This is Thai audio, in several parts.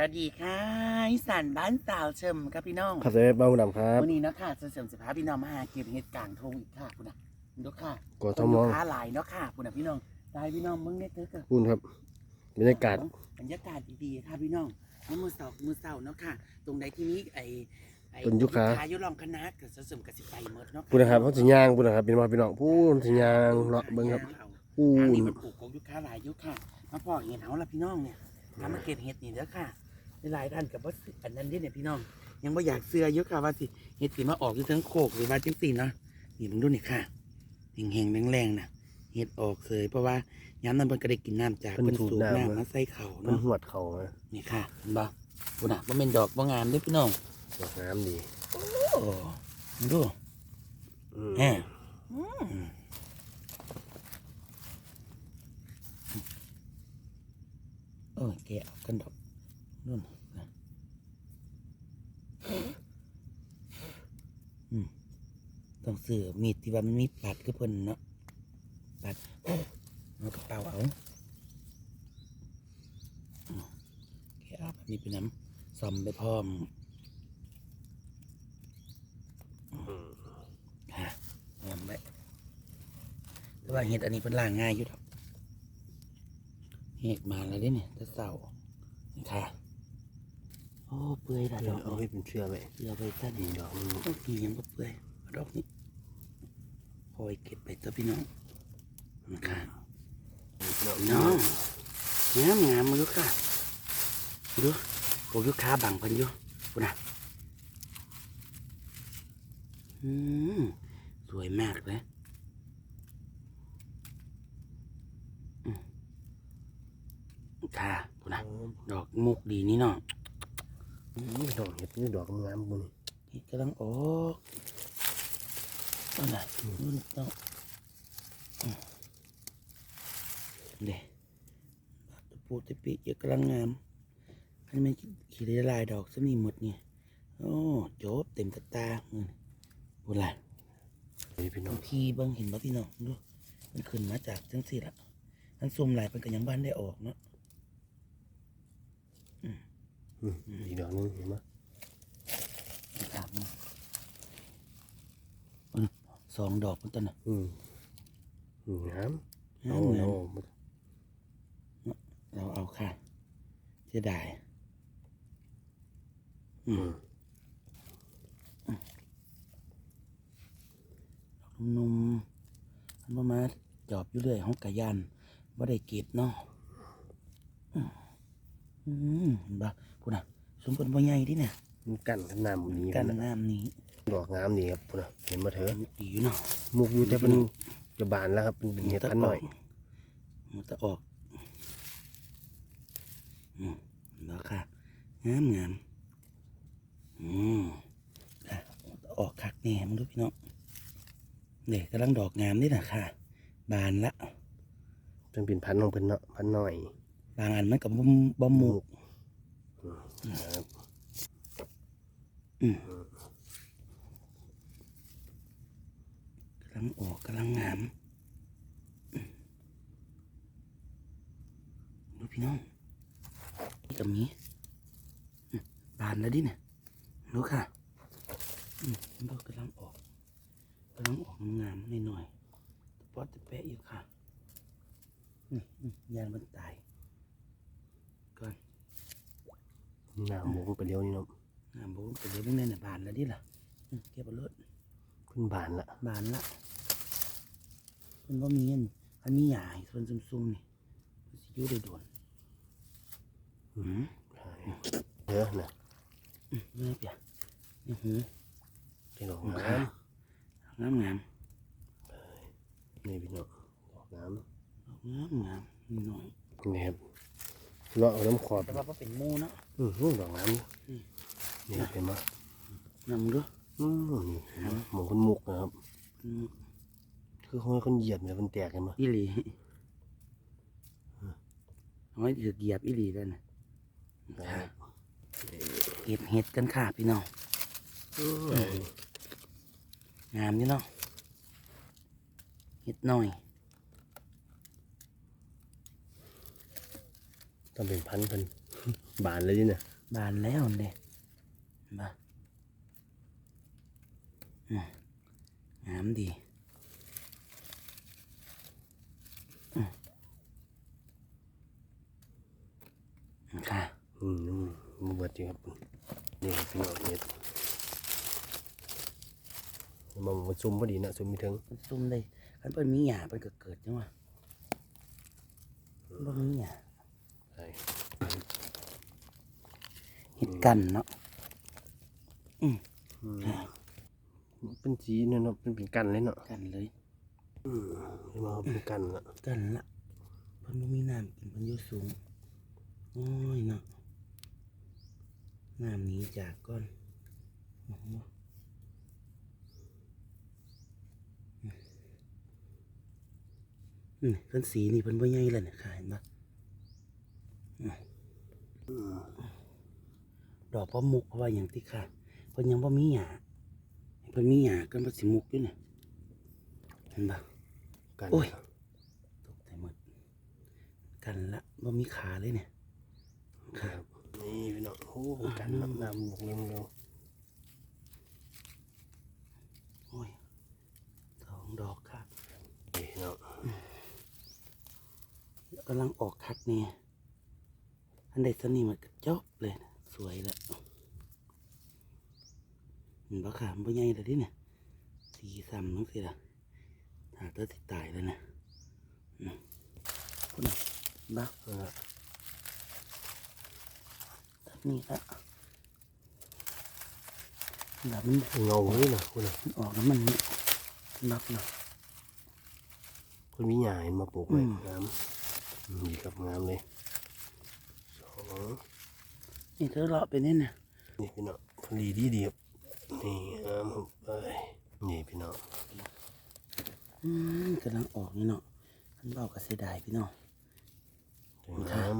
วัสดีค่ะอีสานบ้านสาวเชิมครับพี่น้องขับเสด็จบ้านคุณดำครับ วันนี้เนาะค่ะจะเสริมสภาพพี่น้องมาหาเก็บเห็ดกลางทงอีกค่ะคุณน่ะดูค่ะกอทมคนลูกค้าหลายเนาะค่ะคุณน่ะพี่น้องตายพี่น้องมึงเนี่ยเถอะค่ะคุณครับบรรยากาศบรรยากาศดีๆค่ะพี่น้องนี่มือเสาร์มือเสาร์เนาะค่ะ ตรงใดที่นี้ไอ้ไอ้ต้นยุคายุลองคณะกับเสริมกับสิไปเมดเนาะคุณนะครับเขาสิยางคุณนะครับเป็นมาพี่น้องพูนสิยางเลาะเบิ้งครับพูทางนนี้มันปลูกของยุคาหลายยุคค่ะมาพอเห็นเขาละพี่น้องเนี่ยทำมาเก็บเห็ดนี่เด้อค่ะ หลายท่านกับว่าอันนั้นเด้เนี่ยพี่น้อง ยังไม่อยากเสื้อเยอะค่ะว่าสิเห็ดสีมาออกอยู่ทั้งโคกหรือว่าจังสีเนาะนี่มึงดูนี่ค่ะเฮงๆแรงๆนะเห็ดออกเลยเพราะว่าย้ำนั้นเพิ่นก็ได้กินน้ำจากเพิ่นสูบน้ำมาใส่เข่ามันเนาะหวดเขานะนี่ค่ะเห็นบ่บุญอะบ่เป็นดอกบ่งามเด้อพี่น้องดอกน้ำดีโอ้มึงดูอืมแฮ่เออแกะออกกันดอกนู่นนะอืม ต้องซื้อมีดที่ว่ามันมีปัดคือเพิ่นเนาะปัดเอากระเป๋าเอาแกะเอาแบบนี้เป็นน้ำซ่อมไปพร้อมค่ะซ่อมไว้แต่ว่าเห็ดอันนี้เป็นล่างง่ายอยู่ดอกเห็ดมาแล้วเด้เนี่ยจะเศร้านี่ค่ะ โอ้เปื่อยละดอกเอานี้ให้เป็นเชื่อไหมเดี๋ยวไปตั้งดีดอกนึงต้องกินยังบ่เปื่อยเอาดอกนี้คอยเก็บไปเถอะพี่น้องนะคะเนาะพี่น้องงามงามมาดูค่ะดูพวกลูกค้าบังเพันอยู่คุณน่ะอืมสวยมากเลยอืมค่ะคุณน่ะดอกมุกดีนี่เนาะ อืมดอกเห็ดนี่ดอกงามบุญนี่กำลังออกนั่นน่ะนู่นเนาะอืมเด้ตะปูตะปิเยอะกำลังงามอันนี้มันขีดลายดอกซะนี่หมดนี่โอ้จบเต็มกระตาเงินบุญละนี่พี่น้น้อองงพี่เบิ้งเห็นบ่พี่น้องดูมันขึ้นมาจากจังสิละมันซุ่มหลายเป็นกันยังบ้านได้ออกเนาะอืม อีกดอกนึงเห็นไหมสามอืมสองดอกมันต้นน่ะอืมอืมงามงาเอามงาเอามเราเอาค่ะเสียดายอือืมมนุ่มๆมันบ่มาจอบอยู่เรื่อยห้องกะยันว่าได้เก็บเนาะอืมอืม เห็นบ่พูดน่ะสมบูรณ์บ่ใหญ่ดิเนี่ยมันกั้นกับน้ำบุญนี้กันนะน้ำนี้ดอกงามดีครับพุ่นน่ะเห็นมาเถอะดีอยู่เนาะมุกอยู่แต่เป็นจะบานแล้วครับเป็นเห็ดพันธุ์หน่อยมันจะออกอืมแล้วค่ะงามงามอืมค่ะมันจะออกคักแน่มึงดูพี่น้องเด็กกำลังดอกงามนี่นะค่ะ บานละเป็นเป็นพันธุ์ของเพิ่นเนาะพันธุ์หน่อย บางอันมันกับบ่มบ่หมูกครับอืม กำลังออกกำลังงามดูพี่น้องนี่กับมีอืมบานแล้วดิเนี่ยดูค่ะอืมกำลังออกกำลังออกงามๆหน่อยๆตะปอดตะแปะอยู่ค่ะอืมอืมยานมันตายก่อน ห น้าหมูไปเลี้ยวนี่เนาะงามบุไปเดี๋ยวนี้เนี่ยบานแล้วดิล่ะอืมเก็บเอารถขึ้นบานละบานละมันว่ามีอันอันมีหยาให้ส่วนซุ่มๆนี่มันสิอยู่ได้โดนอืมเยอะนะอืมนี่เปียนี่หูเป็นดอกอืมงามงามงามนี่พี่น้องดอกงามงามงามนี่หน่อยนี่ครับ เลาะเอาน้ำขอบแต่ว่าบ่เป็นหมูเนาะอืมดอกงามอืมนี่เห็นไหมนำดูอืมนี่เห็นไหมหมูคนมุกนะครับ อืมคือคนคนเหยียบเนี่ยมันแตกเห็นไหมอีหลีเอาไว้ถือเหยียบอีหลีแล้วนะเก็บเห็ดกันค่ะพี่น้องอืมงามนี่เนาะเห็ดหน่อย ต้องเป็นพันธุ์เพิ่นบานเลยนี่น่ะบานแล้วเนี่ยมาอืมงามดีอืมค่ะอืมมันเบิดอยู่ครับนี่พี่น้องเฮ็ดมันมันซุ่มพอดีนะซุ่มมีถึงมันซุ่มเลยคันเป็นมีหยาเป็นก็เกิดจังวะบ่มีหยาใช่ เห็ดกันเนาะอืมเป็นสีเนี่ยเนาะเป็นเป็นกันเลยเนาะกันเลยอืมมาเป็นกันละกันละเพิ่นบ่มีน้ำกินเพิ่นอยู่สูงโอ้ยเนาะน้ำหนี้จากก้อนโอ้โหอืมเพิ่นสีนี่เพิ่นบ่ใหญ่แล้วเนี่ยค่ะเห็นปะอืม ดอกพ่อมุกเพราะว่าอย่างที่ค่ะเพิ่นยังบ่มีหญ้าให้เพิ่นมีหญ้ากันบ่สิมุกอยู่เนี่ยเห็นปะกันโอ้ยตกใจหมดกันละบ่มีขาเลยเนี่ยครับนี่พี่น้องโอ้กันน้ำน้ำบกเร็วเร็วโอ้ยสองดอกค่ะนี่พี่น้องกำลังออกคักเนี่ย อันใดสนี่มันกระจบเลยนะสวยละเห็นปะขามบ่ใหญ่เลยดิเนี่ยสีซ้ำนั่งสิละหาเตอร์ติดตายแล้วนะอืมคุณน่ะบ้าเออตัดนี่ละแบบมันเงาเลยนะคุณน่ะมันออกแล้วมันนับเนาะคุณมีหยาเห็นมาปลูกไว้อืมงามอืมดีครับงามเลยสอง นี่เธอเลาะไปนี่น่ะนี่พี่น้องพอดีดีดีครับนี่งามครับไปนี่พี่น้องอืมกำลังออกนี่เนาะท่านบอกก็เสียดายพี่น้องงาม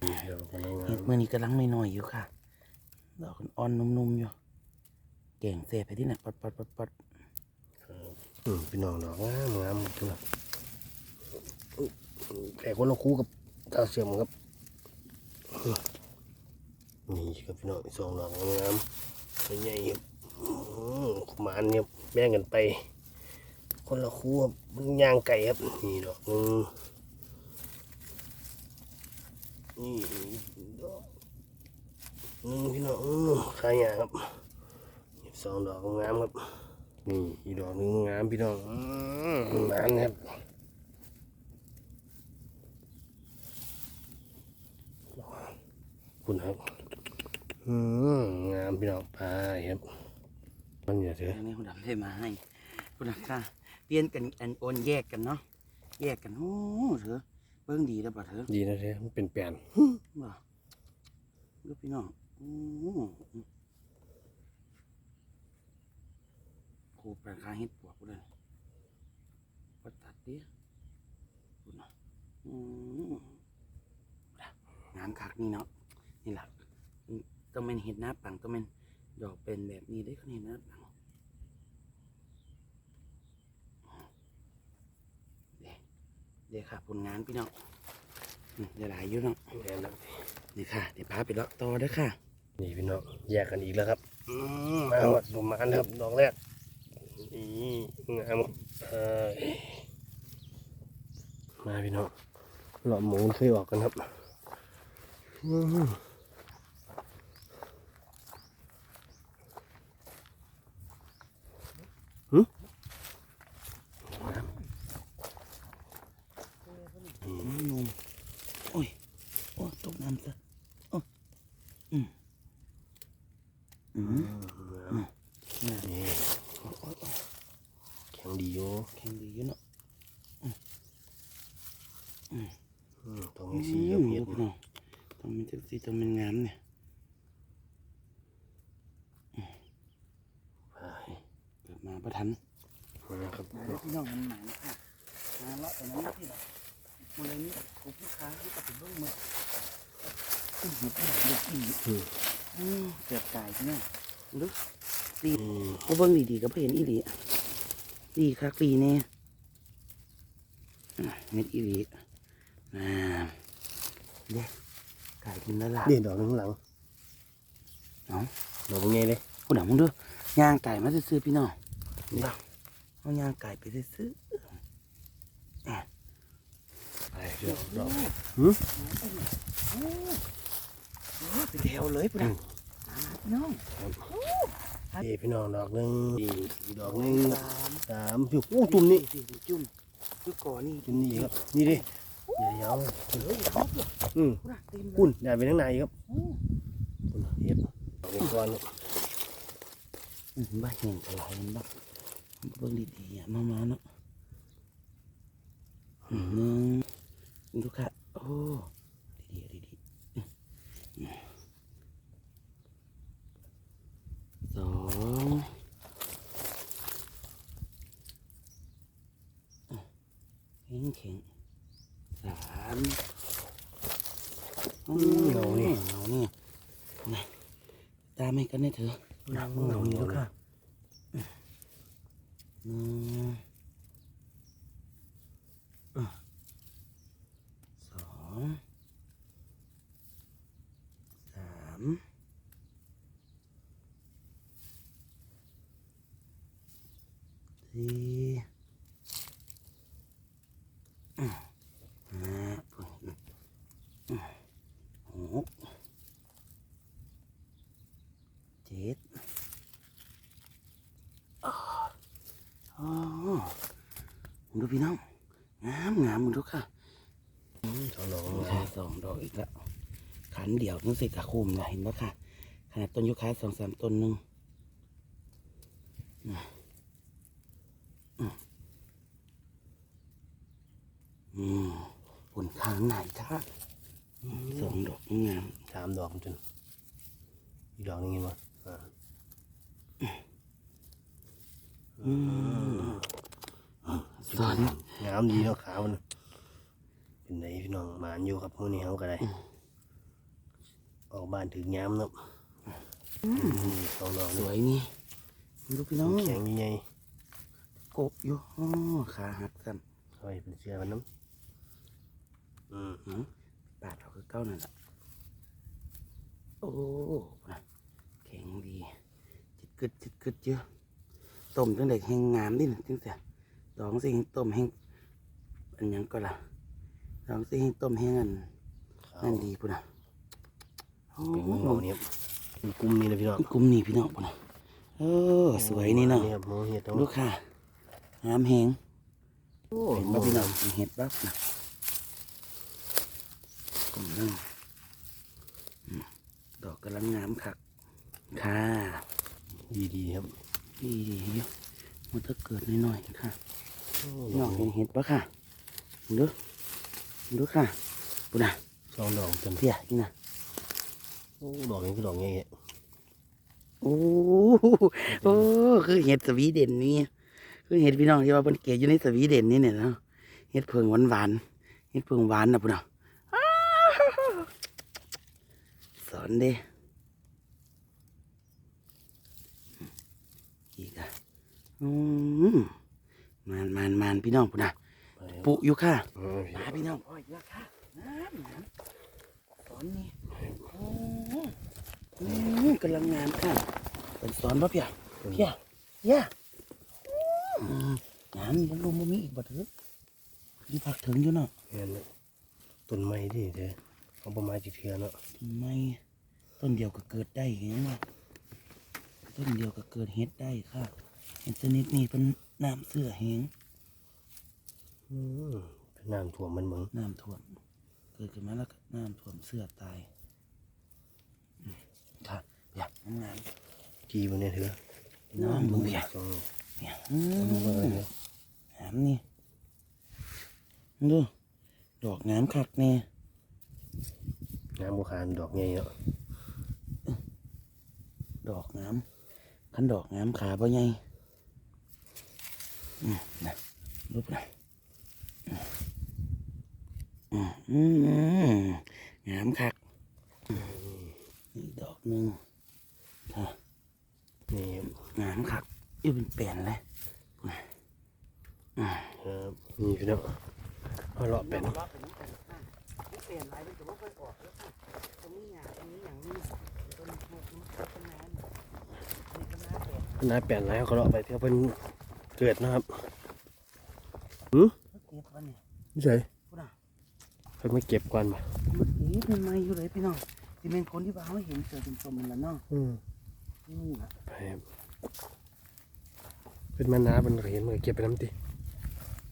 เดี๋ยวกันงาเห็ดมมื่อนี้กำลังไม่น้อยๆอยู่ค่ะดอกอ่อนๆนุ่มๆอยู่แก่งเสียไปที่ไหนปัดปัดปัดปัดครับอืมพี่น้องดอกงามงามหมดเลยแต่คนละคู่กับดาวเสียมครับ นี่ครับพี่น้องสองดอกงามใหญ่ครับอื้อหือหมานครับแบ่งกันไป คนละคู่ครับมันย่างไก่ครับ นี่ดอกนึงนี่ดอกนึงพี่น้องขายาครับสองดอกงามครับ นี่อีดอกนึงงามพี่น้องอื้อหมานครับ คุณครับอืมงามพี่น้องไปครับมันอย่าเถอะอันนี้คุณดำได้มาให้คุณดำค่ะเปลี่ยนกันอันโอนแยกกันเนาะแยกกันโอ้เถอะเบิ่งดีแล้วป่ะเถอะดีนะเถอะมันเป็นแปลนบ่ลูกพี่น้องโอ้โคแปลงค้าเฮ็ดปวกกูเลยปัดตัดดิคุณน่ะอืมงามคักนี่เนาะ นี่แหละต้องเป็นเห็ดหน้าปังต้องเป็นดอกเป็นแบบนี้ได้คนเห็ดหน้าปังเด้เดี๋ยวค่ะผลงานพี่น้องอืมเดี๋ยวหลายอยู่เนาะแน่นอนนี่ค่ะเดี๋ยวพาไปเลาะต่อเด้อค่ะ นี่พี่น้องแยกกันอีกแล้วครับอืมมาวัดประมาณครับดอกแรกนี่งามเออมาพี่น้องหลอมหมูเคยออกกันครับอืมหึ อืมนุ่มโอ้ย โอ้ยตกน้ำซะโอ้ยอืมอืมนี่ นี่ โอ้ยโอ้ยโอ้ย แข็งดีอยู่แข็งดีอยู่เนาะอืมต้องมีสีกับเห็ดอืมต้องมีจังสีต้องเป็นงามเนี่ยไปเกิดมาประทันนะครับพี่น้องมันหมายค่ะมาเลาะแต่นั้นที่เรามูลนี้ผมลูกค้าที่กับผมเบิ่งมืออื้อหือเดือดอีกอืมอืมเกือบตายใช่ไหมดูดีอืมก็เบิ่งดีๆก็บ่เห็นอีหลี ดีคักดีเนี่ยอะเม็ดอีหลีอ่าเด้ไก่กินแล้วล่ะนี่ดอกหนึงข้างหลังเอ้าดอกเป็นไงเลยคุณหนังมึงดูย่างไก่มาซื้อๆพี่น้องนี่เอาย่างไก่ไปซื้อไปพี่น้องดอกๆไปเดียวเลยพี่น้องพี่น้อง นี่พี่น้องดอกหนึงนี่อีกดอกหนึงสามสามอยู่โอ้จุ่มนี่สี่จุ่มจุ่มก่อนนี่จุ่มนี่ครับนี่ดิเดี๋ยวเฮ้ยครบเลยๆอืมคุณเต็มเลยปุ่นได้ไปทั้งในครับโอ้ปุ่นเห็ดดอกนี้ก่อนครับอืมบ้าเห็นอะไรมันบ้าเบิ่งดีๆอะมามาเนาะอืมหนึ่งดูค่ะโอ้ดีๆดีๆอืม สองเข่งเข่งสามอืมเหงานี่เหงานี่นะตามให้กันได้เถอะ หนัก เหงานี่ดูค่ะหนึ่งอะสองสาม สี่อะห้าหกเจ็ดอ๋ออ๋อมึงดูพี่น้อง งามงามมึงดูค่ะสองดอกคามสองดอกอีกแล้วขันเดี่ยวนึกสิกะคุมนะเห็นปะค่ะ ขนาดต้นยูคาสองสามต้นหนึ่งอืมอืมอืมผลข้างไหนค่ะอืมสองดอกงามสามดอกจนอีกดอกหนึงเห็นปะอ่าอืมสอนงามดีเนาะขาวมันเป็นไหนพี่น้องหมานอยู่ครับมื้อนี้เฮาก็ได้ออกบ้านถึงยามเนาะอืมสองดอกสนี่วยนี่ดูพี่น้องแข็งใหญ่กบอยู่อ๋อขาหักกันๆเอาไว้เป็นเสื้อมันน้ำ อืมหืมปาดเอาคือเก้านั่นแหละโอ้นะแข็งดีจิตกึดจิตกึดเยอะต้มจังเด็กแห้งงามดิจังเสียสองสิ่งต้มแห้งอันหยังก็ล่ะสองสิ่งต้มแห้งอันขาวนั่นดีปุ่นนะโอ้เป็นเงาเนี่ยเป็นกลุ่มนี้นะพี่น้องกลุ่มนี่พี่น้องปุ่นนะเออสวยนี่เนาะนี่ครับหมูเห็ดตรงลูกค่ะงามแหงโอ้เห็นหบ่มูพี่น้องเห็ดบัก นะกลุ่มนึงอืมดอกกำลังงามคักค่ะดีดีๆครับดีดีๆอยู่มันจะเกิดหน่อยๆค่ะโอ้พี่น้องเห็นเห็ดปะค่ะดูดูค่ะปุ่นนะสองดอกจนเพียนี่นะโอ้ดอกนี้คือดอกใหญ่โอ้โอ้คือเห็ดสวีเดนนี่คือเห็ดพี่น้องที่ว่าเป็นเกศอยู่ในสวีเดนนี่เนี่ยเนาะเห็ดเพิงหวานหวานๆเห็ดเพิงหวานนะปุ่นนะอ้าวส อนเด้อีกอะอืมมานมานมานพี่น้องปุ่นนะๆไปครับปุอยู่ค่ะอืมมาพี่น้องพ่ออีกแล้วค่ะน้ำน้ำสอนนี่โอ้อืมกำลังงามค่ะเป็นสอนป่ะเพี่ยเพี่ยเพี่ยอืมงามยังลุมบ่มีอีกบ่เถอะอยู่ผักถึงอยู่เนาะเห็นแล้วต้นไม้ที่เด้อเอาประมาณจีเทือเนาะทำไม ต้นเดียวก็เกิดได้ไงวะต้นเดียวก็เกิดเฮ็ดได้ค่ะ เห็นชนิดนี้เป็นน้ำเสื้อแหงอืมเป็นน้ำท่วมมันเหมืองน้ำท่วม เกิดขึ้นมาแล้วก็น้ำท่วมเสื้อตายอืมค่ะอยากงามกีบนเนี่ยเถือๆน้องมึงเพียสองเนี่ยอืต้นไม้มเนี่ยหามนี่ดูดอกงามคักเนี่ยน้ำบุคานดอกใหญ่เนาะ ดอกงามขันดอกงามขาบ่ใหญ่อืมนะรูปนะอืมอืมอืมงามคักอืมนี่ดอกหนึ่งค่ะนี่ครับงามคักอยู่เป็นแป่นเลยอืมครับนี่พี่น้องเอาเลาะเป็นเปลี่ยนลายเป็นตัวค่อยออกแล้วค่ะมีหยาตรงนี้อย่างนี้ต้นโคกน้ำต้นน้ำนี่ ก็น่าแปลกนายแปลนแล้วเขาเลาะไปเที่ยวเพิ่นเกิดนะครับเก็บวันนี้นี่ใช่พูดอะเพิ่นมาเก็บก่อนมามันเอ๊ะมันไม่อยู่เลยพี่น้องที่เป็นคนที่ว่าเขาเห็นเสือเป็นสมมันแล้วเนาะอืมนี่แหละไปครับเพิ่นมานาเพิ่นก็เห็นมันก็เก็บไปน้ำติ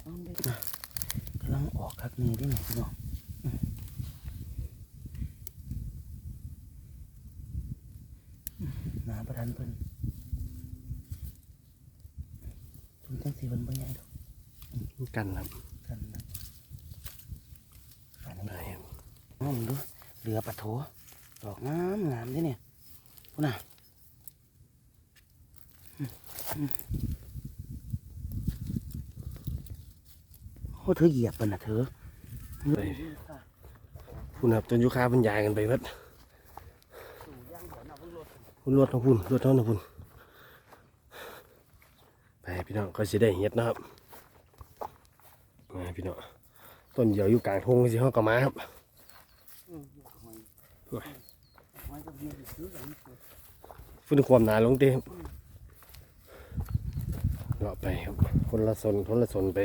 เอาเด็กนะกำลังออกคักนี้ด้วยนี่พี่น้องอืมอืมหนาประทันเพิ่นทุนจังสีมันบ่ใหญ่ดอกกันครับกันนะอันไปนี้ครับน้องดูเรือปะโถดอกงามงามเด้เนี่ยพูดน่ะอืมอืมโอ้เธอเหยียบมันนะเธอไปพุ่นครับต้นยูคาเพิ่นย้ายกันไปเบิด พุ่นรถของพุ่นรถเท่านะพุ่นไปพี่น้องก็สิได้เฮ็ดนะครับมาพี่น้องต้นเดียวอยู่กลางทงสิเฮาก็มาครับฟื้นความหนาลงเต้ครับเลาะไปครับคนละสนคนละสนไป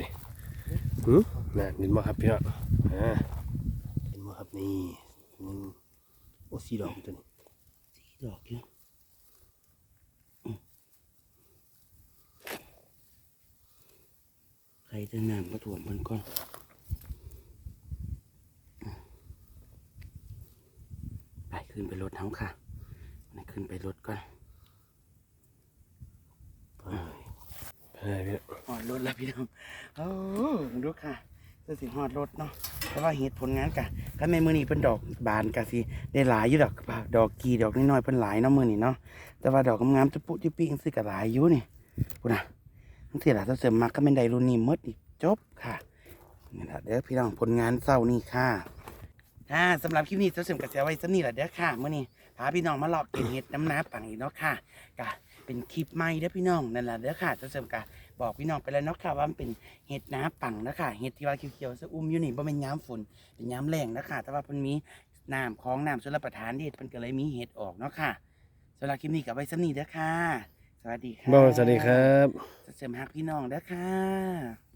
หืมน่ะเห็นบ่ครับพี่น้องอ่าเห็นบ่ครับนี่หนึ่งโอ้สีดอกตัวนี้สีดอกอยู่ยอืม ใครจะนำมาถ่วมมันก่อนอืมไปขึ้นไปรถเฮาค่ะไปขึ้นไปรถก่อนไปไปพี่น้องหอดรถแล้วพี่น้องโอ้ดูค่ะจะสิหอดรถเนาะแต่ว่าเหตุผลงานกะถ้าแม่มือนี้เป็นดอกบานกะสิได้หลายอยู่ดอกดอกกีดอกน้อยๆเป็นหลายเนาะมือนี้เนาะแต่ว่าดอกงามๆจุปุ๊จุปี้จังซี่ก็หลายอยู่นี่พูดนะ ทั้งที่ล่ะถ้าเสริมมักก็เป็นไดรุ่นนี้มดนี่จบค่ะนี่แหละเด้อพี่น้องผลงานเศร้านี่ค่ะค่ะสำหรับคลิปนี้เจ้าเสริมกับเสียไว้สนี่แหละเด้อค่ะเมื่อนี้พาพี่น้องมาหลอกเก็บเห็ดน้ำน้ำปังอีกเนาะค่ะกะเป็นคลิปใหม่เด้อพี่น้องนั่นแหละเด้อค่ะเจ้าเสริมกะบอกพี่น้องไปแล้วเนาะค่ะว่ามันเป็นเห็ดน้ำปังนะค่ะเห็ดที่ว่าเขียวๆสะอุ้มอยู่นี่บ่เป็นย้ำฝนเป็นย้ำแรงนะค่ะแต่ว่ามันมีน้ำคลองน้ำชลประทานที่มันก็เลยมีเห็ดออกเนาะค่ะสำหรับคลิปนี้กับไว้สนีเด้อค่ะ สวัสดีค่ะบ้าสวัสดีครับจะเสริมฮักพี่น้องเด้อค่ะ